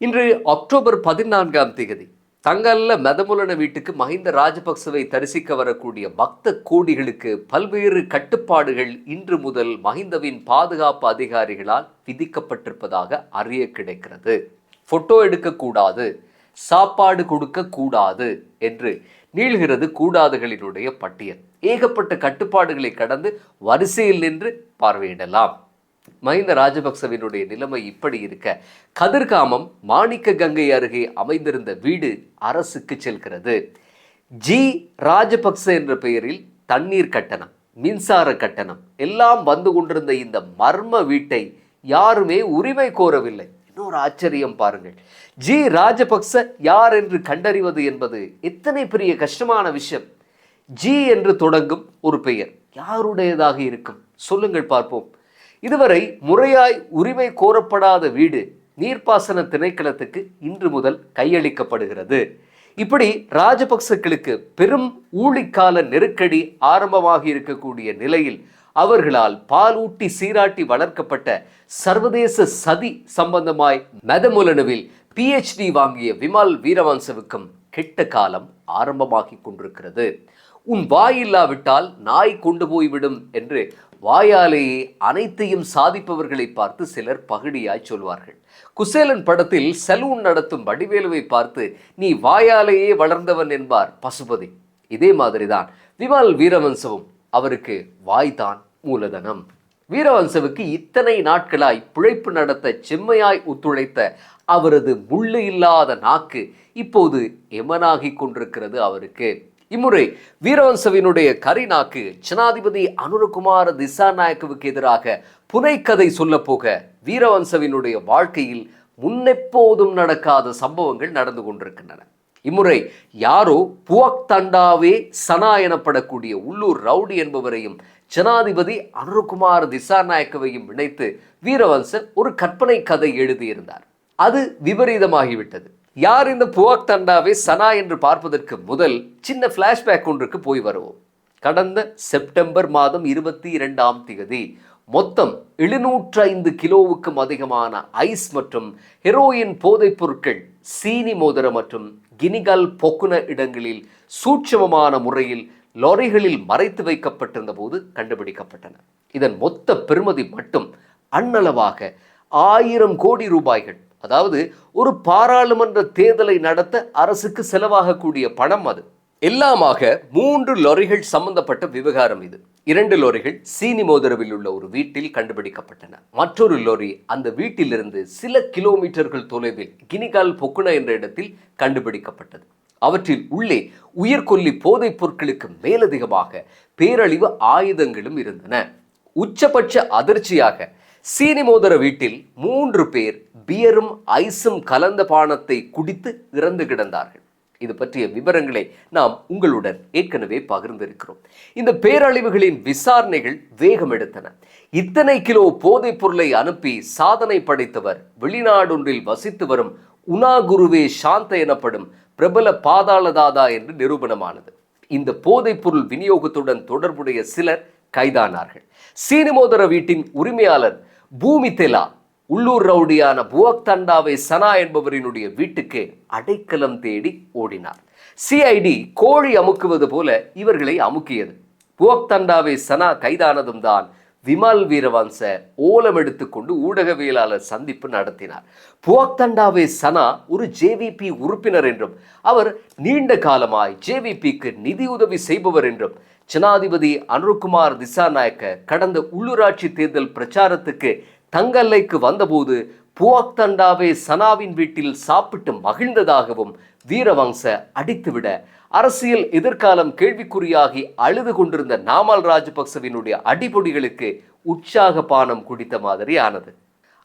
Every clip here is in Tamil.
இன்று அக்டோபர் பதினான்காம் தேதி தங்கல்ல மெதமுலன வீட்டுக்கு மஹிந்த ராஜபக்சவை தரிசிக்க வரக்கூடிய பக்த கோடிகளுக்கு பல்வேறு கட்டுப்பாடுகள் இன்று முதல் மஹிந்தவின் பாதுகாப்பு அதிகாரிகளால் விதிக்கப்பட்டிருப்பதாக அறிய கிடைக்கிறது. போட்டோ எடுக்கக்கூடாது சாப்பாடு கொடுக்க கூடாது என்று நீள்கிறது கூடாதுகளினுடைய பட்டியல். ஏகப்பட்ட கட்டுப்பாடுகளை கடந்து வரிசையில் நின்று பார்வையிடலாம். மஹிந்த ராஜபக்சவினுடைய நிலைமை இப்படி இருக்க. கதிர்காமம் மாணிக்க கங்கை அருகே அமைந்திருந்த வீடு அரசுக்கு செல்கிறது. ஜி. ராஜபக்ச என்ற பெயரில் தண்ணீர் கட்டணம் மின்சார கட்டணம் எல்லாம் வந்து கொண்டிருந்த இந்த மர்ம வீட்டை யாருமே உரிமை கோரவில்லை. இன்னொரு ஆச்சரியம் பாருங்கள். ஜி. ராஜபக்ச யார் என்று கண்டறிவது என்பது எத்தனை பெரிய கஷ்டமான விஷயம். ஜி என்று தொடங்கும் ஒரு பெயர். யாருடையதாக இருக்கும்? சொல்லுங்கள் பார்ப்போம். இதுவரை முறையாய் உரிமை கோரப்படாத வீடு நீர்ப்பாசன திணைக்களத்துக்கு இன்று முதல் கையளிக்கப்படுகிறது. இப்படி ராஜபக்சக்களுக்கு பெரும் ஊழிக்கால நெருக்கடி ஆரம்பமாகி இருக்கக்கூடிய நிலையில் அவர்களால் பாலூட்டி சீராட்டி வளர்க்கப்பட்ட சர்வதேச சதி சம்பந்தமாய் மெதமுலனுவில் பிஹெச்டி வாங்கிய விமல் வீரவான்சவுக்கும் கெட்ட காலம் ஆரம்பமாகி கொண்டிருக்கிறது. உன் வாய் இல்லாவிட்டால் நாய் கொண்டு போய்விடும் என்று வாயாலேயே அனைத்தையும் சாதிப்பவர்களை பார்த்து சிலர் பகடியாய் சொல்வார்கள். குசேலன் படத்தில் சலூன் நடத்தும் வடிவேலுவை பார்த்து நீ வாயாலேயே வளர்ந்தவன் என்பார் பசுபதி. இதே மாதிரிதான் விமல் வீரவன்சவும் அவருக்கு வாய்தான் மூலதனம். வீரவன்சவுக்கு இத்தனை நாட்களாய் பிழைப்பு நடத்த செம்மையாய் ஒத்துழைத்த அவரது முள்ளு இல்லாத நாக்கு இப்போது எமனாகி கொண்டிருக்கிறது அவருக்கு. இம்முறை வீரவன்சவினுடைய கரிநாக்கு ஜனாதிபதி அனுரகுமார திசாநாயக்கவுக்கு எதிராக புனைக்கதை சொல்ல போக வீரவன்சவினுடைய வாழ்க்கையில் முன்னெப்போதும் நடக்காத சம்பவங்கள் நடந்து கொண்டிருக்கின்றன. இம்முறை யாரோ புவக் தண்டாவே சனா எனப்படக்கூடிய உள்ளூர் ரவுடி என்பவரையும் ஜனாதிபதி அனுரகுமார் திசாநாயக்கவையும் இணைத்து வீரவன்சன் ஒரு கற்பனை கதை எழுதியிருந்தார். அது விபரீதமாகிவிட்டது. யார் இந்த புவாக் தண்டாவை சனா என்று பார்ப்பதற்கு முதல் சின்ன ஃப்ளாஷ்பேக் ஒன்றுக்கு போய் வருவோம். கடந்த செப்டம்பர் மாதம் இருபத்தி இரண்டாம் தேதி மொத்தம் எழுநூற்று ஐந்து கிலோவுக்கும் அதிகமான ஐஸ் மற்றும் ஹெரோயின் போதைப் பொருட்கள் சீனி மோதிர மற்றும் கினிகல் பொக்குன இடங்களில் சூட்சமமான முறையில் லாரிகளில் மறைத்து வைக்கப்பட்டிருந்த போது கண்டுபிடிக்கப்பட்டன. இதன் மொத்த பெறுமதி மட்டும் அண்ணளவாக ஆயிரம் கோடி ரூபாய்கள். அதாவது ஒரு பாராளுமன்ற தேர்தலை நடத்த அரசுக்கு செலவாகக்கூடிய பணம் அது. எல்லாமாக மூன்று லொரிகள் சம்பந்தப்பட்ட விவகாரம் இது. இரண்டு லொரிகள் சீனி மோதரவில் உள்ள ஒரு வீட்டில் கண்டுபிடிக்கப்பட்டன. மற்றொரு லொரி அந்த வீட்டிலிருந்து சில கிலோமீட்டர்கள் தொலைவில் கினிகால் பொக்குன என்ற இடத்தில் கண்டுபிடிக்கப்பட்டது. அவற்றில் உள்ளே உயிர்கொல்லி போதைப் பொருட்களுக்கு மேலதிகமாக பேரழிவு ஆயுதங்களும் இருந்தன. உச்சபட்ச அதிர்ச்சியாக சீனி மோதர வீட்டில் மூன்று பேர் பியரும் ஐஸும் கலந்த பானத்தை குடித்து இறந்து கிடந்தார்கள். இது பற்றிய விவரங்களை நாம் உங்களுடன் ஏற்கனவே பகிர்ந்திருக்கிறோம். இந்த பேரழிவுகளின் விசாரணைகள் வேகம் எடுத்தன. இத்தனை கிலோ போதைப் பொருளை அனுப்பி சாதனை படைத்தவர் வெளிநாடொன்றில் வசித்து வரும் உனாகுருவே சாந்த எனப்படும் பிரபல பாதாளதாதா என்று நிரூபணமானது. இந்த போதைப் பொருள் விநியோகத்துடன் தொடர்புடைய சிலர் கைதானார்கள். சீனிமோதர வீட்டின் உரிமையாளர் பூமி தெலா உள்ளூர் ரவுடியான புவக் தண்டாவை சனா என்பவரினுடைய வீட்டுக்கு அடைக்கலம் தேடி ஓடினார். சிஐடி கோழி அமுக்குவது போல இவர்களை அமுக்கியது. புவக் தண்டாவை சனா கைதானதும் தான் விமல் வீரவன்ச ஓலம் எடுத்துக்கொண்டு ஊடகவியலாளர் சந்திப்பு நடத்தினார். புவக் தண்டாவே சனா ஒரு ஜேவிபி உறுப்பினர் என்றும் அவர் நீண்ட காலமாய் ஜேவிபிக்கு நிதியுதவி செய்பவர் என்றும் ஜனாதிபதி அனுர்குமார் திசாநாயக்க கடந்த உள்ளூராட்சி தேர்தல் பிரச்சாரத்துக்கு தங்கல்லைக்கு வந்தபோது புவக்தண்டாவே சனாவின் வீட்டில் சாப்பிட்டு மகிழ்ந்ததாகவும் வீரவம்ச அடித்துவிட அரசியல் எதிர்காலம் கேள்விக்குறியாகி அழுது கொண்டிருந்த நாமல் ராஜபக்சவினுடைய அடிபொடிகளுக்கு உற்சாக பானம் குடித்த மாதிரி ஆனது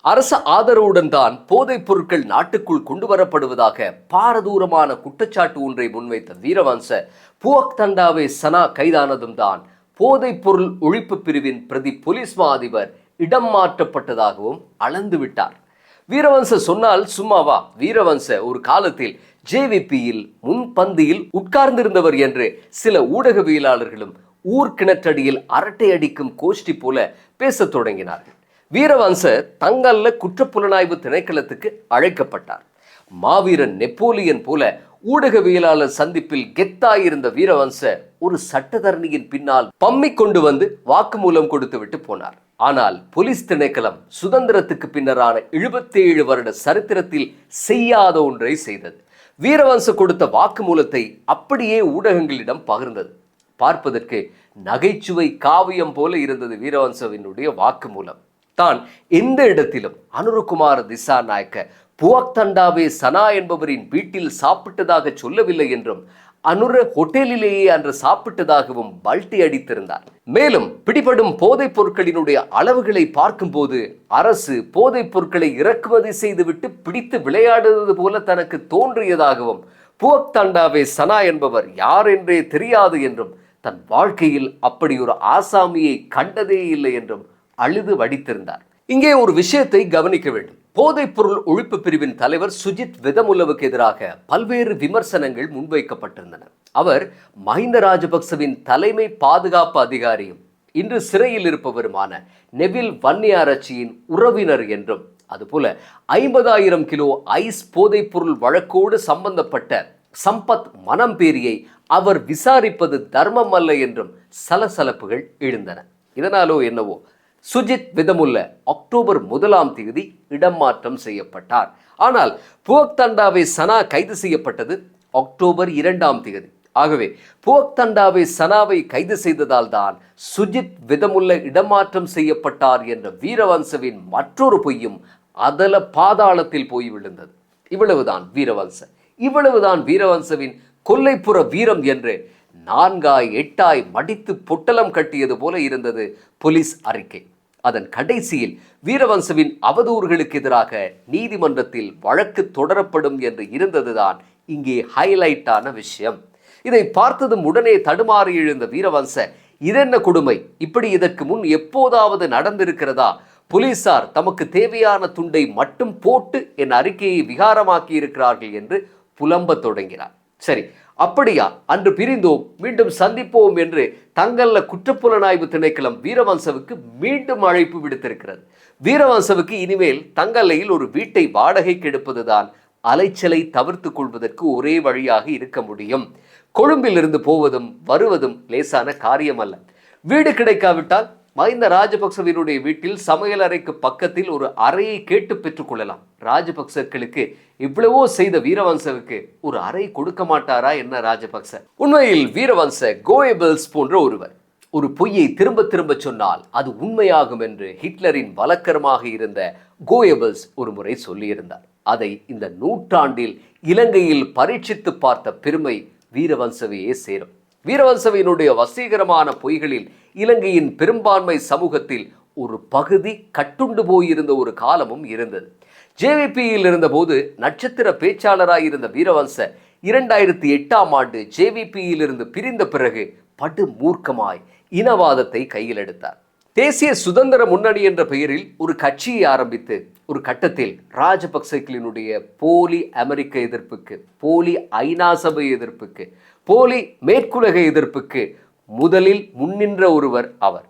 அரச ஆதரவுடன் தான் போதைப் பொருட்கள் நாட்டுக்குள் கொண்டு வரப்படுவதாக பாரதூரமான குற்றச்சாட்டு ஒன்றை முன்வைத்த வீரவம்ச புவக் தண்டாவே சனா கைதானதும் தான் போதைப் பொருள் ஒழிப்பு பிரிவின் பிரதி போலீஸ் மா அதிபர் இடம் மாற்றப்பட்டதாகவும் அளந்து விட்டார். வீரவன்ச சொன்னால் சும்மாவா வீரவன்ச ஒரு காலத்தில் ஜேவிபியில் முன்பந்தியில் உட்கார்ந்திருந்தவர் என்று சில ஊடகவியலாளர்களும் ஊர் கிணற்றடியில் அரட்டை அடிக்கும் கோஷ்டி போல பேசத் தொடங்கினார்கள். வீரவன்ச தங்கல்ல குற்றப்புலனாய்வு திணைக்களத்துக்கு அழைக்கப்பட்டார். மாவீரன் நெப்போலியன் போல ஊடகவியலாளர் சந்திப்பில் கெத்தாயிருந்த வீரவன்ச ஒரு சட்டத்தரணியின் பின்னால் பம்மி கொண்டு வந்து வாக்குமூலம் கொடுத்து விட்டு போனார். ஆனால் போலீஸ் திணைக்களம் சுதந்திரத்துக்கு பின்னரான 77 வருட சரித்திரத்தில் செய்யாத ஒன்றை செய்தது. வீரவன்ச கொடுத்த வாக்குமூலத்தை அப்படியே ஊடகங்களிடம் பகிர்ந்தது. பார்ப்பதற்கு நகைச்சுவை காவியம் போல இருந்தது வீரவன்சவினுடைய வாக்குமூலம். தான் எந்த இடத்திலும் அனுரகுமார திசா நாயக்க புவக்தண்டாவே சனா என்பவரின் வீட்டில் சாப்பிட்டதாக சொல்லவில்லை என்றும் அனுர ஹோட்டலிலேயே அன்று சாப்பிட்டதாகவும் பல்ட்டி அடித்திருந்தார். மேலும் பிடிபடும் போதைப் பொருட்களினுடைய அளவுகளை பார்க்கும்போது அரசு போதைப் பொருட்களை இறக்குமதி செய்துவிட்டு பிடித்து விளையாடுவது போல தனக்கு தோன்றியதாகவும் புவக் தண்டாவே சனா என்பவர் யார் என்றே தெரியாது என்றும் தன் வாழ்க்கையில் அப்படி ஒரு ஆசாமியை கண்டதே இல்லை என்றும் அழுது வடித்திருந்தார். இங்கே ஒரு விஷயத்தை கவனிக்க வேண்டும். போதைப்பொருள் ஒழிப்பு பிரிவின் தலைவர் சுஜித் விதமுல்லவுக்கு எதிராக பல்வேறு விமர்சனங்கள் முன்வைக்கப்பட்டிருந்தன. அவர் மஹிந்த ராஜபக்சவின் தலைமை பாதுகாப்பு அதிகாரியும் இன்று சிறையில் இருப்பவருமான நெவில் வன்னியாரச்சியின் உறவினர் என்றும் அதுபோல ஐம்பதாயிரம் கிலோ ஐஸ் போதைப்பொருள் வழக்கோடு சம்பந்தப்பட்ட சம்பத் மனம்பேரியை அவர் விசாரிப்பது தர்மம் அல்ல என்றும் சலசலப்புகள் எழுந்தன. இதனாலோ என்னவோ சுஜித் விதமுல்ல அக்டோபர் முதலாம் தேதி இடம் மாற்றம் செய்யப்பட்டார். ஆனால் புவக்தண்டாவை சனா கைது செய்யப்பட்டது அக்டோபர் இரண்டாம் தேதி. ஆகவே புவக்தண்டாவை சனாவை கைது செய்ததால் தான் சுஜித் விதமுல்ல இடமாற்றம் செய்யப்பட்டார் என்ற வீரவன்சவின் மற்றொரு பொய்யும் அதல பாதாளத்தில் போய் விழுந்தது. இவ்வளவுதான் வீரவன்ச இவ்வளவுதான் வீரவன்சவின் கொல்லைப்புற வீரம் என்று நான்காய் எட்டாய் மடித்து பொட்டலம் கட்டியது போல இருந்தது போலீஸ் அறிக்கை. அதன் கடைசியில் வீரவன்சவின் அவதூறுகளுக்கு எதிராக நீதிமன்றத்தில் வழக்கு தொடரப்படும் என்று இருந்ததுதான் இங்கே ஹைலைட்டான விஷயம். இதை பார்த்ததும் உடனே தடுமாறி எழுந்த வீரவன்ச இதென்ன கொடுமை? இப்படி இதற்கு முன் எப்போதாவது நடந்திருக்கிறதா? போலீசார் தமக்கு தேவையான துண்டை மட்டும் போட்டு என் அறிக்கையை விகாரமாக்கி இருக்கிறார்கள் என்று புலம்பத் தொடங்கினார். சரி அப்படியா? அன்று பிரிந்தோம் மீண்டும் சந்திப்போம் என்று தங்கல்ல குற்றப்புலனாய்வு திணைக்களம் வீரவம்சவுக்கு மீண்டும் அழைப்பு விடுத்திருக்கிறது. வீரவம்சவுக்கு இனிமேல் தங்கல்லையில் ஒரு வீட்டை வாடகைக்கு எடுப்பதுதான் அலைச்சலை தவிர்த்து கொள்வதற்கு ஒரே வழியாக இருக்க முடியும். கொழும்பிலிருந்து போவதும் வருவதும் லேசான காரியம் அல்ல வீடு கிடைக்காவிட்டால் மஹிந்த ராஜபக்சவினுடைய வீட்டில் சமையல் அறைக்கு பக்கத்தில் ஒரு அறையை கேட்டு பெற்றுக்கொள்ளலாம் ராஜபக்சர்களுக்கு இவ்வளவோ செய்த வீரவம்சவுக்கு ஒரு அறை கொடுக்க மாட்டாரா என்ன ராஜபக்ச? உண்மையில் வீரவம்ச கோயபிள்ஸ் போன்ற ஒருவர். ஒரு பொய்யை திரும்ப திரும்ப சொன்னால் அது உண்மையாகும் என்று ஹிட்லரின் வழக்கரமாக இருந்த கோயபிள்ஸ் ஒரு முறை சொல்லியிருந்தார். அதை இந்த நூற்றாண்டில் இலங்கையில் பரீட்சித்து பார்த்த பெருமை வீரவன்சவையே சேரும். வீரவன்சவையினுடைய வசீகரமான பொய்களில் இலங்கையின் பெரும்பான்மை சமூகத்தில் ஒரு பகுதி கட்டுண்டு போயிருந்த ஒரு காலமும் இருந்தது. ஜேவிபியில் இருந்தபோது நட்சத்திர பேச்சாளராயிருந்த வீரவன்ச இரண்டாயிரத்தி எட்டாம் ஆண்டு ஜேவிபியில் இருந்து பிரிந்த பிறகு படு மூர்க்கமாய் இனவாதத்தை கையில் எடுத்தார். தேசிய சுதந்திர முன்னணி என்ற பெயரில் ஒரு கட்சியை ஆரம்பித்து ஒரு கட்டத்தில் ராஜபக்சேக்களினுடைய போலி அமெரிக்க எதிர்ப்புக்கு போலி ஐநா சபை எதிர்ப்புக்கு போலி மேற்குலக எதிர்ப்புக்கு முதலில் முன்னின்ற ஒருவர் அவர்.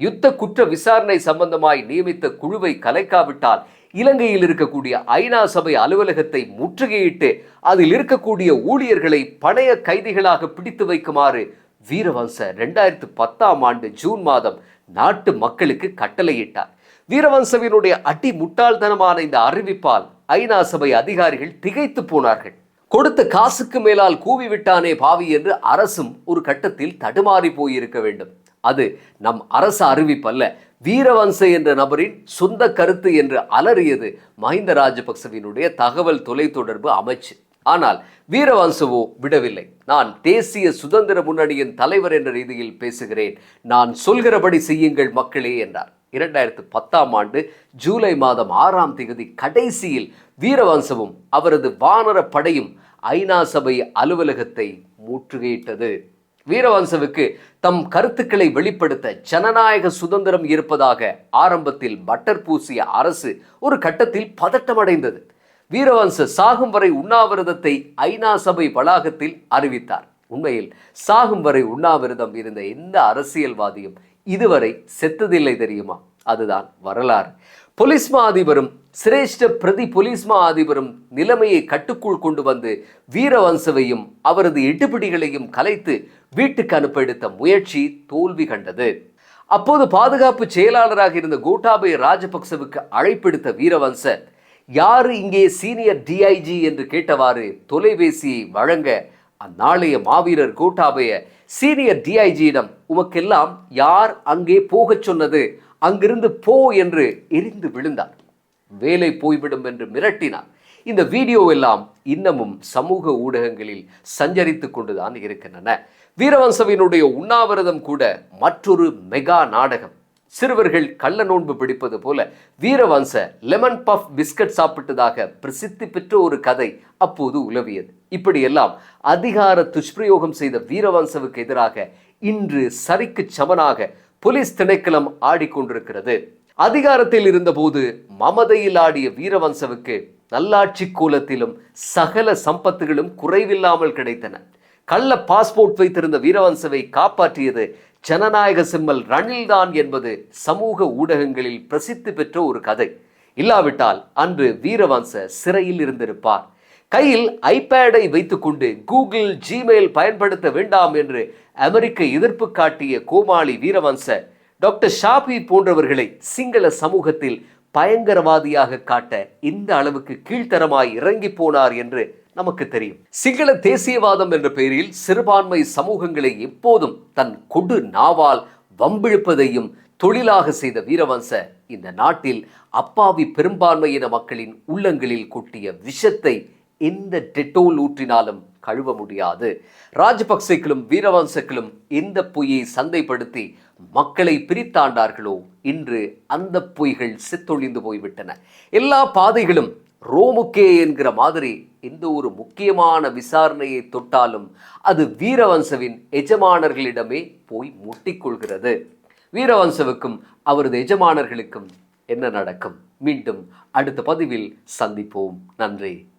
யுத்த குற்ற விசாரணை சம்பந்தமாய் நியமித்த குழுவை கலைக்காவிட்டால் இலங்கையில் இருக்கக்கூடிய ஐநா சபை அலுவலகத்தை முற்றுகையிட்டு அதில் இருக்கக்கூடிய ஊழியர்களை பழைய கைதிகளாக பிடித்து வைக்குமாறு வீரவம்ச ரெண்டாயிரத்து பத்தாம் ஆண்டு ஜூன் மாதம் நாட்டு மக்களுக்கு கட்டளையிட்டார். வீரவம்சவினுடைய அடி முட்டாள்தனமான இந்த அறிவிப்பால் ஐநா சபை அதிகாரிகள் திகைத்து போனார்கள். கொடுத்த காசுக்கு மேலால் கூவி விட்டானே பாவி என்று அரசும் ஒரு கட்டத்தில் தடுமாறி போயிருக்க வேண்டும். அது நம் அரசு அறிவிப்பல்ல வீரவன்ச என்ற நபரின் சொந்த கருத்து என்று அலறியது மஹிந்த ராஜபக்சவினுடைய தகவல் தொலைத்தொடர்பு அமைச்சு. ஆனால் வீரவன்சவோ விடவில்லை. நான் தேசிய சுதந்திர முன்னணியின் தலைவர் என்ற ரீதியில் பேசுகிறேன். நான் சொல்கிறபடி செய்யுங்கள் மக்களே என்றார். இரண்டாயிரத்து பத்தாம் ஆண்டு ஜூலை மாதம் ஆறாம் தேதி கடைசியில் வீரவன்சவும் அவரது வானர படையும் ஐநா சபை அலுவலகத்தை முற்றுகையிட்டது. வீரவம்சவுக்கு தம் கருத்துக்களை வெளிப்படுத்த ஜனநாயக சுதந்திரம் இருப்பதாக ஆரம்பத்தில் பட்டர் பூசிய அரசு ஒரு கட்டத்தில் பதட்டமடைந்தது. வீரவன்ச சாகும் வரை உண்ணாவிரதத்தை ஐநா சபை வளாகத்தில் அறிவித்தார். உண்மையில் சாகும் வரை உண்ணாவிரதம் இருந்த எந்த அரசியல்வாதியும் இதுவரை செத்ததில்லை தெரியுமா? அதுதான் வரலாறு. போலீஸ் மா அதிபரும் சிரேஷ்ட பிரதி போலீஸ் மா அதிபரும் நிலைமையை கட்டுக்குள் கொண்டு வந்து வீரவன்சவையும் அவரது எடுபிடிகளையும் கலைத்து வீட்டுக்கு அனுப்ப எடுத்த முயற்சி தோல்வி கண்டது. அப்போது பாதுகாப்பு செயலாளராக இருந்த கோட்டாபய ராஜபக்சவுக்கு அழைப்பெடுத்த வீரவன்ச யாரு இங்கே சீனியர் டிஐஜி என்று கேட்டவாறு தொலைபேசியை வழங்க அந்நாளைய மாவீரர் கோட்டாபய சீனியர் டிஐஜியிடம் உமக்கெல்லாம் யார் அங்கே போகச் சொன்னது? அங்கிருந்து போ என்று எரிந்து விழுந்தார். வேலை போய்விடும் என்று மிரட்டினார். இந்த வீடியோ எல்லாம் இன்னமும் சமூக ஊடகங்களில் சஞ்சரித்துக் கொண்டுதான் இருக்கின்றன. வீரவன்சவினுடைய உண்ணாவிரதம் கூட மற்றொரு மெகா நாடகம். சிறுவர்கள் கள்ள நோன்பு பிடிப்பது போல வீரவன்ச லெமன் பஃப் பிஸ்கட் சாப்பிட்டதாக பிரசித்தி பெற்ற ஒரு கதை அப்போது உலவியது. இப்படியெல்லாம் அதிகார துஷ்பிரயோகம் செய்த வீரவன்சவுக்கு எதிராக இன்று சரிக்கு சமனாக போலீஸ் திணைக்களம் ஆடிக்கொண்டிருக்கிறது. அதிகாரத்தில் இருந்தபோது மமதையில் ஆடிய வீரவன்சவுக்கு நல்லாட்சி கோலத்திலும் சகல சம்பத்துகளும் குறைவில்லாமல் கிடைத்தன. கள்ள பாஸ்போர்ட் வைத்திருந்த வீரவன்சவை காப்பாற்றியது ஜனநாயக சிம்மல் ரணில்தான் என்பது சமூக ஊடகங்களில் பிரசித்தி பெற்ற ஒரு கதை. இல்லாவிட்டால் அன்று வீரவன்ச சிறையில் இருந்திருப்பார். கையில் ஐபேடை வைத்துக்கொண்டு கூகுள் ஜிமெயில் பயன்படுத்த வேண்டாம் என்று அமெரிக்க எதிர்ப்பு காட்டிய கோமாளி வீரவன்ச டாக்டர் ஷாபி போன்றவர்களை சிங்கள சமூகத்தில் பயங்கரவாதியாக காட்ட இந்த அளவுக்கு கீழ்த்தரமாய் இறங்கி போனார் என்று நமக்கு தெரியும். சிங்கள தேசியவாதம் என்ற பெயரில் சிறுபான்மை சமூகங்களை எப்போதும் தன் கொடு நாவால் வம்பிழுப்பதையும் தொழிலாக செய்த வீரவம்ச இந்த நாட்டில் அப்பாவி பெரும்பான்மையின மக்களின் உள்ளங்களில் கொட்டிய விஷத்தை எந்த டெட்டோல் ஊற்றினாலும் கழுவ முடியாது. ராஜபக்சேக்களும் வீரவம்சக்களும் எந்த பொய்யை சந்தைப்படுத்தி மக்களை பிரித்தாண்டார்களோ இன்று அந்த பொய்கள் செத்தொழிந்து போய்விட்டன. எல்லா பாதைகளும் ரோமுக்கே என்கிற மாதிரி எந்த ஒரு முக்கியமான விசாரணையை தொட்டாலும் அது வீரவன்சவின் எஜமானர்களிடமே போய் முட்டிக்கொள்கிறது. வீரவன்சவுக்கும் அவரது எஜமானர்களுக்கும் என்ன நடக்கும்? மீண்டும் அடுத்த பதிவில் சந்திப்போம். நன்றி.